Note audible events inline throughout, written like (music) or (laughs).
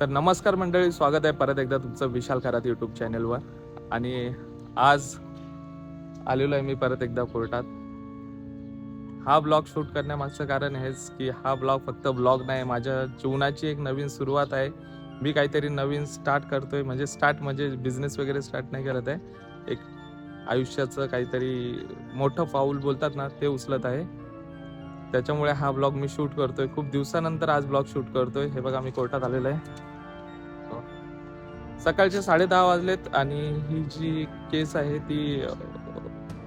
तर नमस्कार मंडळी स्वागत आहे परत एकदा तुमचं विशाल खरात यूट्यूब चॅनलवर आणि आज आलेलो आहे मी परत एकदा कोर्टात. हा ब्लॉग शूट करण्यामागचं कारण हेच की हा ब्लॉग फक्त ब्लॉग नाही माझ्या जीवनाची एक नवीन सुरुवात आहे. मी काहीतरी नवीन स्टार्ट करतोय म्हणजे स्टार्ट म्हणजे बिझनेस वगैरे स्टार्ट नाही करत आहे. एक आयुष्याचं काहीतरी मोठं पाऊल बोलतात ना ते उचलत आहे. त्याच्यामुळे हा ब्लॉग मी शूट करतोय. खूप दिवसानंतर आज ब्लॉग शूट करतोय. हे बघा मी कोर्टात आलेलो आहे. सकाळचे साडे दहा वाजलेत आणि ही जी केस आहे ती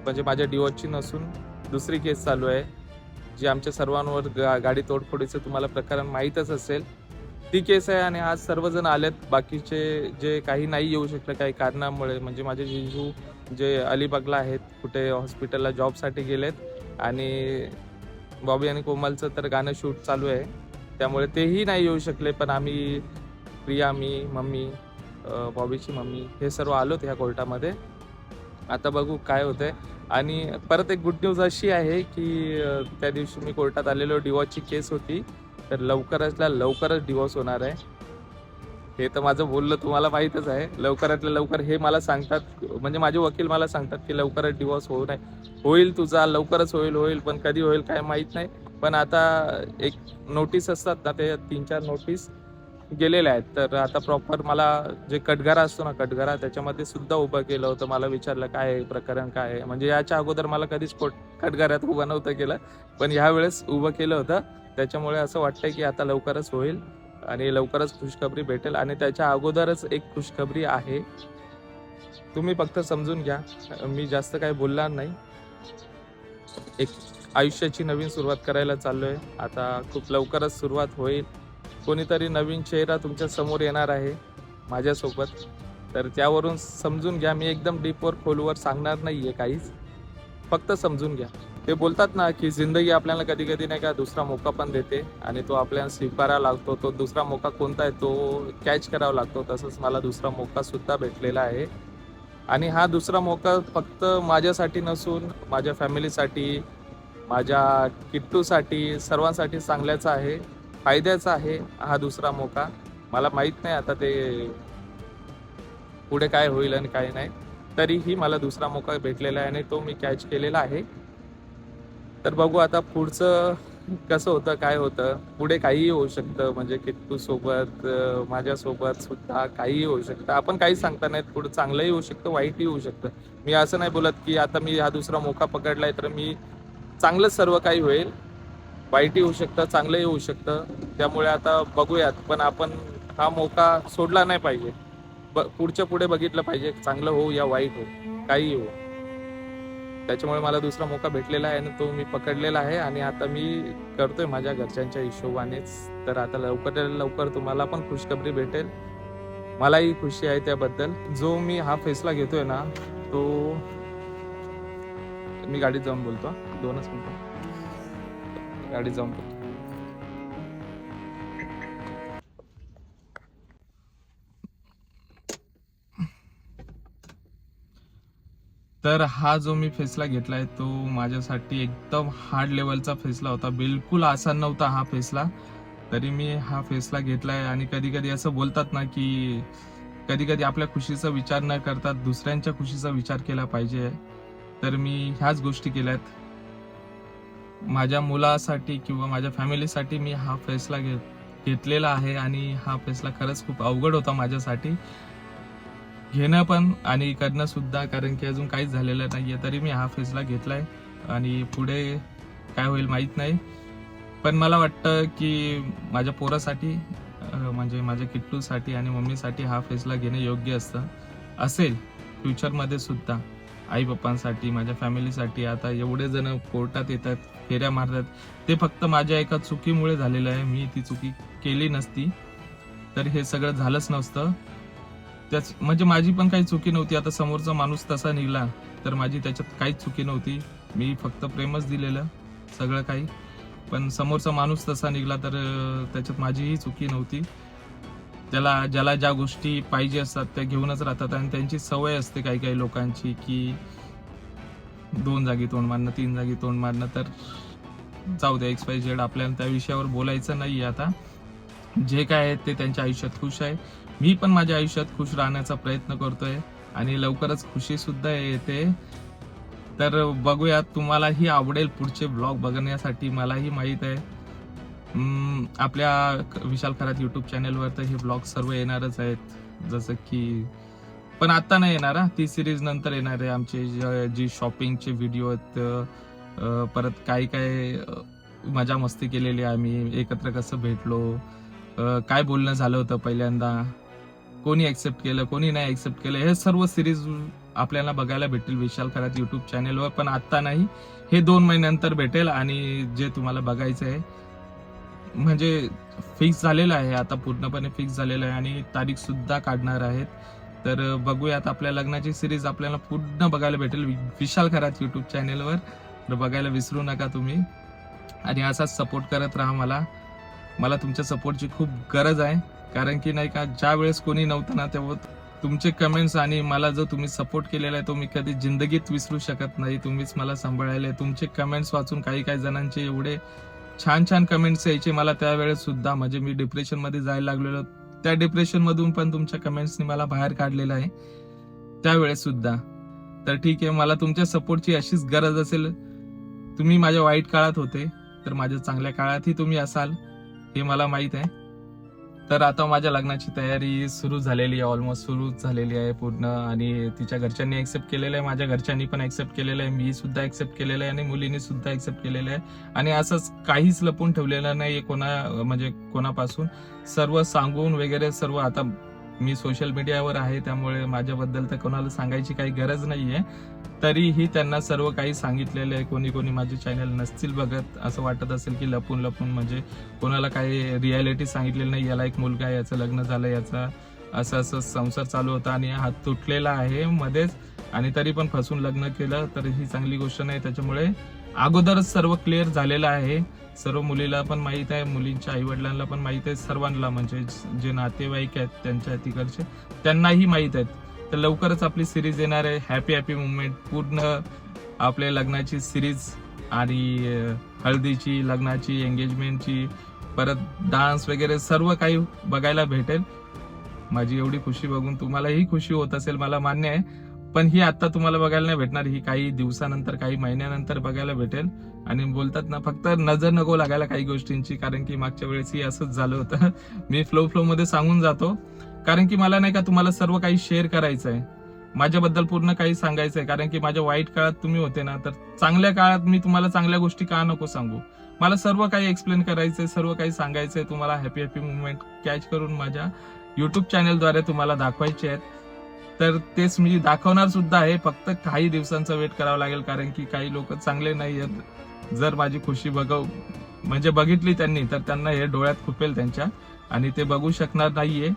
म्हणजे माझ्या डिवोर्सची नसून दुसरी केस चालू आहे. जी आमच्या सर्वांवर गा- गाडी तोडफोडीचं तुम्हाला प्रकरण माहीतच असेल. ती केस आहे आणि आज सर्वजण आलेत. बाकीचे जे काही नाही येऊ शकले काही कारणामुळे म्हणजे माझे जिजू जे अलिबागला आहेत कुठे हॉस्पिटलला जॉबसाठी गेलेत. आणि बॉबी आणि कोमलचं तर गाणं शूट चालू आहे. त्यामुळे तेही नाही येऊ शकले पण आम्ही प्रिया मी मम्मी बॉबीची मम्मी हे सर्व आलोत ह्या कोर्टामध्ये. आता बघू काय होतंय. आणि परत एक गुड न्यूज अशी आहे की त्या दिवशी मी कोर्टात आलेलो डिवॉर्सची केस होती. तर लवकरचला लवकरच डिवॉर्स होणार आहे. हे तर माझं बोललं तुम्हाला माहीतच आहे. लवकरातल्या लवकर हे मला सांगतात म्हणजे माझे वकील मला सांगतात की लवकरच डिवॉर्स होऊ नये. होईल तुझा लवकरच होईल होईल पण कधी होईल काय माहीत नाही. पण आता एक नोटीस असतात ना ते तीन चार नोटीस गेलेल्या आहेत. तर आता प्रॉपर मला जे कटघरा असतो ना कटघरा त्याच्यामध्ये सुद्धा उभं केलं होतं. मला विचारलं काय आहे? प्रकरण काय आहे? म्हणजे याच्या अगोदर मला कधीच कोट कटघऱ्यात उभं नव्हतं केलं. पण ह्यावेळेस उभं केलं होतं. त्याच्यामुळे असं वाटतंय की आता लवकरच होईल. आणि लवकरच खुशखबरी भेटेल आणि त्याच्या अगोदरच एक खुशखबरी आहे. तुम्ही फक्त समजून घ्या. मी जास्त काही बोलणार नाही. एक आयुष्याची नवीन सुरुवात करायला चाललोय. आता खूप लवकरच सुरुवात होईल. कोणीतरी नवीन चेहरा तुमच्यासमोर येणार आहे माझ्यासोबत. तर त्यावरून समजून घ्या. मी एकदम डीपवर खोलवर सांगणार नाही आहे काहीच. फक्त समजून घ्या. ते बोलतात ना की जिंदगी आपल्याला कधी कधी नाही का दुसरा मोका पण देते आणि तो आपल्याला स्वीकारावा लागतो. तो दुसरा मोका कोणता आहे तो कॅच करावा लागतो. तसंच मला दुसरा मोका सुद्धा भेटलेला आहे. आणि हा दुसरा मोका फक्त माझ्यासाठी नसून माझ्या फॅमिलीसाठी माझ्या किट्टूसाठी सर्वांसाठी चांगल्याचा आहे फायद्याचा आहे हा दुसरा मोका. मला माहीत नाही आता ते पुढे काय होईल आणि काय नाही. तरीही मला दुसरा मोका भेटलेला आहे आणि तो मी कॅच केलेला आहे. तर बघू आता पुढचं कसं होतं काय होतं. पुढे काहीही होऊ शकतं म्हणजे किट्टू सोबत माझ्यासोबत सुद्धा काहीही होऊ शकतं. आपण काही सांगता नाहीत पुढे चांगलंही होऊ शकतं वाईटही होऊ शकतं. मी असं नाही बोलत की आता मी हा दुसरा मोका पकडलाय तर मी चांगलंच सर्व काही होईल. वाईटही होऊ शकतं चांगलंही होऊ शकतं. त्यामुळे आता बघूयात पण आपण हा मोका सोडला नाही पाहिजे. ब पुढच्या पुढे बघितलं पाहिजे चांगलं हो या वाईट हो काही हो त्याच्यामुळे मला दुसरा मोका भेटलेला आहे आणि तो मी पकडलेला आहे आणि आता मी करतोय माझ्या घरच्यांच्या हिशोबानेच. तर आता लवकर लवकर तुम्हाला पण खुशखबरी भेटेल. मलाही खुशी आहे त्याबद्दल. जो मी हा फैसला घेतोय ना तो मी गाडीत जाऊन बोलतो. दोनच मिनिटं. गाडीत जाऊन बोलतो. तर हा जो मी फैसला घेतलाय तो माझ्यासाठी एकदम हार्ड लेवलचा फैसला होता. बिलकुल आसान नव्हता हा फैसला. तरी मी हा फैसला घेतलाय आणि कधी कधी असं बोलतात ना की कधी कधी आपल्या खुशीचा विचार न करता दुसऱ्यांच्या खुशीचा विचार केला पाहिजे. तर मी ह्याच गोष्टी केल्यात. माझ्या मुलासाठी किंवा माझ्या फॅमिलीसाठी मी हा फैसला घेत घेतलेला आहे आणि हा फैसला खरंच खूप अवघड होता माझ्यासाठी. घेणं पण आणि करणं सुद्धा कारण की अजून काहीच झालेलं नाही आहे तरी मी हा फैसला घेतलाय. आणि पुढे काय होईल माहीत नाही. पण मला वाटतं की माझ्या पोरासाठी म्हणजे माझ्या किट्टूसाठी आणि मम्मीसाठी हा फैसला घेणं योग्य असतं. असेल फ्युचरमध्ये सुद्धा आई पप्पांसाठी माझ्या फॅमिलीसाठी आता एवढे जण कोर्टात येतात फेऱ्या मारतात. ते फक्त माझ्या एका चुकीमुळे झालेलं आहे. मी ती चुकी केली नसती. तर हे सगळं झालंच नसतं. त्याच म्हणजे माझी पण काही चुकी नव्हती. आता समोरचा माणूस तसा निघला तर माझी त्याच्यात काहीच चुकी नव्हती. मी फक्त प्रेमच दिलेलं सगळं काही. पण समोरचा माणूस तसा निघला तर त्याच्यात माझीही चुकी नव्हती. त्याला ज्याला ज्या गोष्टी पाहिजे असतात त्या घेऊनच राहतात. आणि त्यांची सवय असते काही काही लोकांची की दोन जागी तोंड मारणं तीन जागी तोंड मारणं तर जाऊ द्या एक्सपाय झेड आपल्याला त्या विषयावर बोलायचं नाही आता. जे काय आहे ते त्यांच्या आयुष्यात खुश आहे. मी पण माझ्या आयुष्यात खुश राहण्याचा प्रयत्न करतोय आणि लवकरच खुशी सुद्धा येते. तर बघूया तुम्हालाही आवडेल पुढचे ब्लॉग बघण्यासाठी मलाही माहीत आहे. आपल्या विशाल खरात युट्यूब चॅनेलवर तर हे ब्लॉग सर्व येणारच आहेत जसं की पण आता नाही येणार ती सिरीज नंतर येणार आहे आमचे जी शॉपिंगचे व्हिडिओ आहेत परत काय काय मजा मस्ती केलेली आम्ही एकत्र कसं भेटलो काय बोलणं झालं होतं पहिल्यांदा? कोणी ऍक्सेप्ट केलं कोणी नाही ऍक्सेप्ट केलं हे सर्व सिरीज आपल्याला बघायला भेटेल विशाल खरात युट्यूब चॅनेलवर पण आत्ता नाही हे दोन महिन्यानंतर भेटेल आणि जे तुम्हाला बघायचं आहे म्हणजे फिक्स झालेलं आहे आता पूर्णपणे फिक्स झालेलं आहे आणि तारीख सुद्धा काढणार आहेत. तर बघूयात आपल्या लग्नाची सिरीज आपल्याला पूर्ण बघायला भेटेल वि- विशाल खरात युट्यूब चॅनेलवर तर बघायला विसरू नका तुम्ही. आणि असाच सपोर्ट करत राहा मला. मला तुमच्या सपोर्टची खूप गरज आहे. कारण की नाही का ज्या वेळेस कोणी नव्हतं ना तेव्हा तुमचे कमेंट्स आणि मला जो तुम्ही सपोर्ट केलेला आहे तो मी कधी जिंदगीत विसरू शकत नाही. तुम्हीच मला सांभाळायले तुमचे कमेंट्स वाचून काही काही जणांचे एवढे छान छान कमेंट्स यायचे. मला त्यावेळेस सुद्धा म्हणजे मी डिप्रेशनमध्ये जायला लागलेलो. त्या डिप्रेशनमधून पण तुमच्या कमेंट्सनी मला बाहेर काढलेलं आहे. त्यावेळेस सुद्धा. तर ठीक आहे मला तुमच्या सपोर्टची अशीच गरज असेल. तुम्ही माझ्या वाईट काळात होते तर माझ्या चांगल्या काळातही तुम्ही असाल हे मला माहीत आहे. तर आता माझ्या लग्नाची तयारी सुरू झालेली आहे ऑलमोस्ट सुरू झालेली आहे पूर्ण. आणि तिच्या घरच्यांनी ऍक्सेप्ट केलेलं आहे माझ्या घरच्यांनी पण ऍक्सेप्ट केलेलं आहे मी सुद्धा ऍक्सेप्ट केलेलं आहे आणि मुलीने सुद्धा ऍक्सेप्ट केलेलं आहे. आणि असंच काहीच लपून ठेवलेलं नाही कोणा म्हणजे कोणापासून. सर्व सांगून वगैरे सर्व आता मी सोशल मीडियावर आहे त्यामुळे माझ्याबद्दल तर कोणाला सांगायची काही गरज नाहीये. तरीही त्यांना सर्व काही सांगितलेलं आहे. कोणी कोणी माझे चॅनल नसतील बघत असं वाटत असेल की लपून लपून म्हणजे कोणाला काही रियालिटी सांगितलेलं नाही याला एक मुलगा आहे याचं लग्न झालं याचा असं असं संसार चालू होता आणि हात तुटलेला आहे मध्येच. आणि तरी पण फसून लग्न केलं तर ही चांगली गोष्ट नाही. त्याच्यामुळे अगोदरच सर्व क्लिअर झालेलं आहे. सर्व मुलीला पण माहीत आहे मुलींच्या आई वडिलांना पण माहीत आहे सर्वांना म्हणजे जे नातेवाईक आहेत त्यांच्या तिकडचे त्यांनाही माहीत आहेत. तर लवकरच आपली सिरीज येणार आहे हॅपी हॅपी मुवमेंट पूर्ण आपल्या लग्नाची सिरीज आणि हळदीची लग्नाची एंगेजमेंटची परत डान्स वगैरे सर्व काही बघायला भेटेल. माझी एवढी खुशी बघून तुम्हालाही खुशी होत असेल मला मान्य आहे. पण ही आता तुम्हाला बघायला नाही भेटणार. ही काही दिवसानंतर काही महिन्यानंतर बघायला भेटेल. आणि बोलतात ना फक्त नजर नको लागायला काही गोष्टींची कारण की मागच्या वेळेस ही असंच झालं होतं. (laughs) मी फ्लो फ्लो मध्ये सांगून जातो. कारण की मला नाही का तुम्हाला सर्व काही शेअर करायचं आहे माझ्याबद्दल पूर्ण काही सांगायचं आहे कारण की माझ्या वाईट काळात तुम्ही होते ना तर चांगल्या काळात मी तुम्हाला चांगल्या गोष्टी का नको सांगू? मला सर्व काही एक्सप्लेन करायचंय सर्व काही सांगायचंय. तुम्हाला हॅपी हॅपी मुवमेंट कॅच करून माझ्या युट्यूब चॅनेलद्वारे तुम्हाला दाखवायचे आहेत. तर तेच मी दाखवणार सुद्धा आहे. फक्त काही दिवसांचा वेट करावा लागेल कारण की काही लोक चांगले नाही आहेत. जर माझी खुशी बघव म्हणजे बघितली त्यांनी तर त्यांना हे डोळ्यात खुपेल त्यांच्या. आणि ते बघू शकणार नाहीये.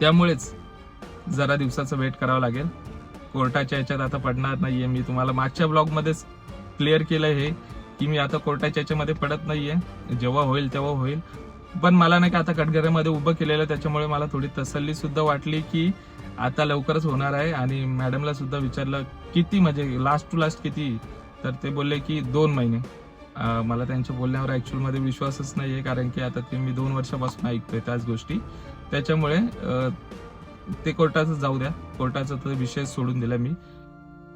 त्यामुळेच जरा दिवसाचं वेट करावं लागेल. कोर्टाच्या याच्यात आता पडणार नाहीये. मी तुम्हाला मागच्या ब्लॉगमध्येच क्लिअर केलं हे की मी आता कोर्टाच्या याच्यामध्ये पडत नाहीये. जेव्हा होईल तेव्हा होईल. पण मला नाही का आता कटघऱ्यामध्ये उभं केलेलं त्याच्यामुळे मला थोडी तसल्ली सुद्धा वाटली की आता लवकरच होणार आहे. आणि मॅडमला सुद्धा विचारलं किती म्हणजे लास्ट टू लास्ट किती? तर ते बोलले की दोन महिने. मला त्यांच्या बोलण्यावर ॲक्च्युअलमध्ये विश्वासच नाही आहे कारण की आता ते मी दोन वर्षापासून ऐकतोय त्याच गोष्टी. त्याच्यामुळे ते कोर्टाचं जाऊ द्या. कोर्टाचा तर विषय सोडून दिला मी.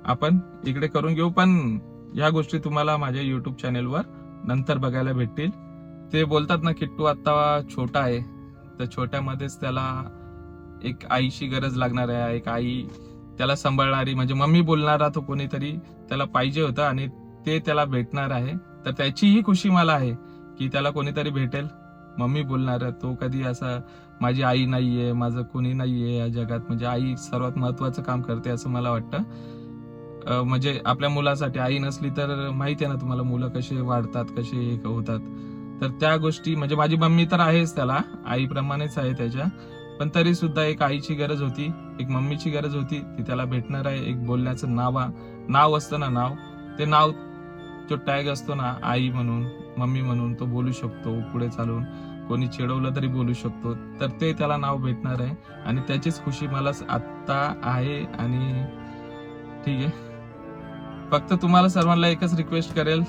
आपण इकडे करून घेऊ पण या गोष्टी तुम्हाला माझ्या युट्यूब चॅनेलवर नंतर बघायला भेटतील. ते बोलतात ना किट्टू आता छोटा आहे. तर छोट्यामध्येच त्याला एक आईची गरज लागणार आहे. एक आई त्याला सांभाळणारी म्हणजे मम्मी बोलणारा तो कोणीतरी त्याला पाहिजे होता आणि ते त्याला भेटणार आहे. तर त्याचीही खुशी मला आहे की त्याला कोणीतरी भेटेल. मम्मी बोलणार तो कधी असा माझी आई नाहीये माझं कोणी नाहीये या जगात. म्हणजे आई सर्वात महत्वाचं काम करते असं मला वाटतं. म्हणजे आपल्या मुलासाठी आई नसली तर माहिती आहे ना तुम्हाला मुलं कसे वाढतात कसे हे होतात. तर त्या गोष्टी म्हणजे माझी मम्मी तर आहेच त्याला आईप्रमाणेच आहे त्याच्या. पण तरी सुद्धा एक आईची गरज होती एक मम्मीची गरज होती ती त्याला भेटणार आहे एक बोलण्याचं नाव नाव असतं ना नाव ते नाव जो टॅग असतो ना आई म्हणून मम्मी म्हणून तो बोलू शकतो पुढे चालून कोणी चिडवलं तरी बोलू शकतो तर ते त्याला नाव भेटणार आहे. आणि त्याचीच खुशी मला आत्ता आहे आणि ठीक आहे. फक्त तुम्हाला सर्वांना एकच रिक्वेस्ट करेल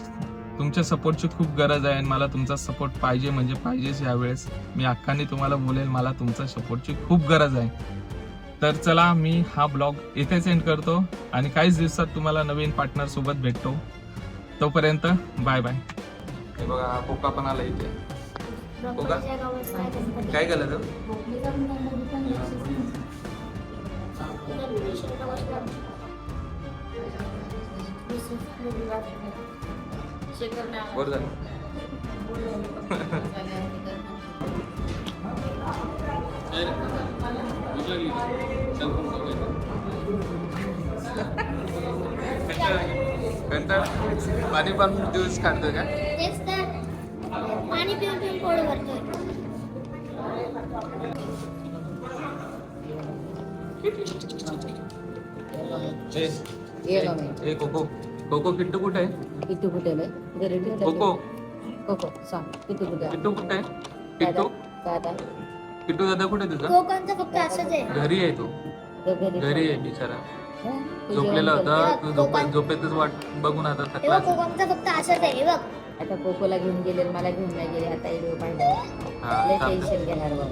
तुमच्या सपोर्टची खूप गरज आहे आणि मला तुमचा सपोर्ट पाहिजे म्हणजे पाहिजेच यावेळेस. मी हक्काने तुम्हाला बोलेल मला तुमच्या सपोर्टची खूप गरज आहे. तर चला मी हा ब्लॉग इथेच एंड करतो आणि काहीच दिवसात तुम्हाला नवीन पार्टनर सोबत भेटतो. तोपर्यंत बाय बाय हे बघा हा कोका पण आला इथे. कोका? काय केलं तर बरं झालं कंटाळ पाणी पण दिवस काढतोय का तेच तर पाणी पिऊन पिऊन पोट भरतोय ए, ये ना ए कोको कोको किट्टू कुठे आहे? किट्टू कुठे लय घरी ठेवलं कोको. कोको सांग किट्टू कुठे आहे? किट्टू कुठे आहे? किट्टू? दा- काय दा- किट्टू दादा कुठे आहे तुझा? कोकणचं फक्त असंच आहे. घरी आहे तो. तो घरी घरी आहे. बिचारा. हं? तू झोपलेला होता. कर. तो झोप- झोपेतच वाट बघून आता हे थकला बघ कोकणचं फक्त असंच आहे. हे बघ. आता कोकोला घेऊन गेले मला घेऊन नाही गेले. आता व्हिडिओ पाहिजे हा, लय. टेन्शन घेणार बघ